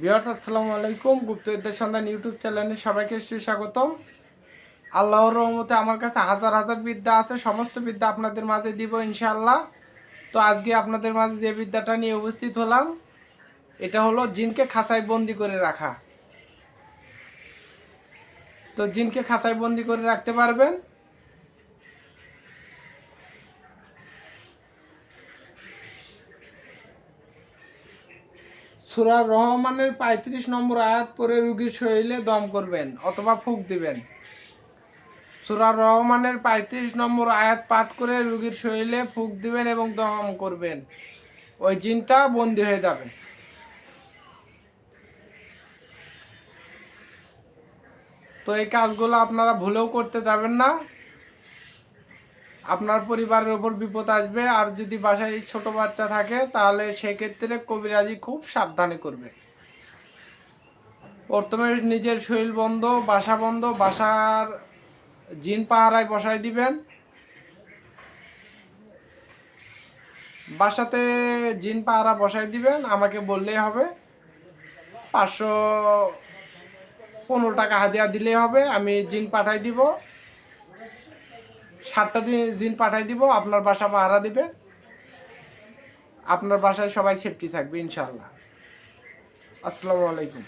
বিহার আসসালামু আলাইকুম। গুপ্ত গুপ্তবিদ্যার সন্ধান ইউটিউব চ্যানেলে সবাইকে সুস্বাগতম। আল্লাহর রহমতে আমার কাছে হাজার হাজার বিদ্যা আছে, সমস্ত বিদ্যা আপনাদের মাঝে দিব ইনশাআল্লাহ। তো আজকে আপনাদের মাঝে যে বিদ্যাটা নিয়ে উপস্থিত হলাম, এটা হলো জিনকে খাঁচায় বন্দি করে রাখা। তো জিনকে খাঁচায় বন্দি করে রাখতে পারবেন। সুরা রহমানের পঁয়ত্রিশ নম্বর আয়াত পরে রুগীর শরীরে দম করবেন অথবা ফুক দিবেন। সুরা রহমানের পঁয়ত্রিশ নম্বর আয়াত পাঠ করে রুগীর শরীরে ফুক দিবেন এবং দম করবেন। ওই জিনটা বন্দি হয়ে যাবে। তো এই কাজগুলো আপনারা ভুলেও করতে যাবেন না। আপনার পরিবারের ওপর বিপদ আসবে, আর যদি বাসায় ছোট বাচ্চা থাকে, তাহলে সেক্ষেত্রে কবিরাজি খুব সাবধানে করবে। প্রথমে নিজের শরীর বন্ধ, বাসা বন্ধ, বাসার জিন পাহারায় বসায় দিবেন। বাসাতে জিন পাহারা বসায় দিবেন, আমাকে বললেই হবে। পাঁচশো পনেরো টাকা হাদিয়া দিলেই হবে, আমি জিন পাঠাই দিব। সাতটা দিন জিন পাঠাই দিব, আপনার বাসা পাহারা দিবে। আপনার বাসায় সবাই সেফটি থাকবে ইনশাল্লাহ আসসালামু আলাইকুম।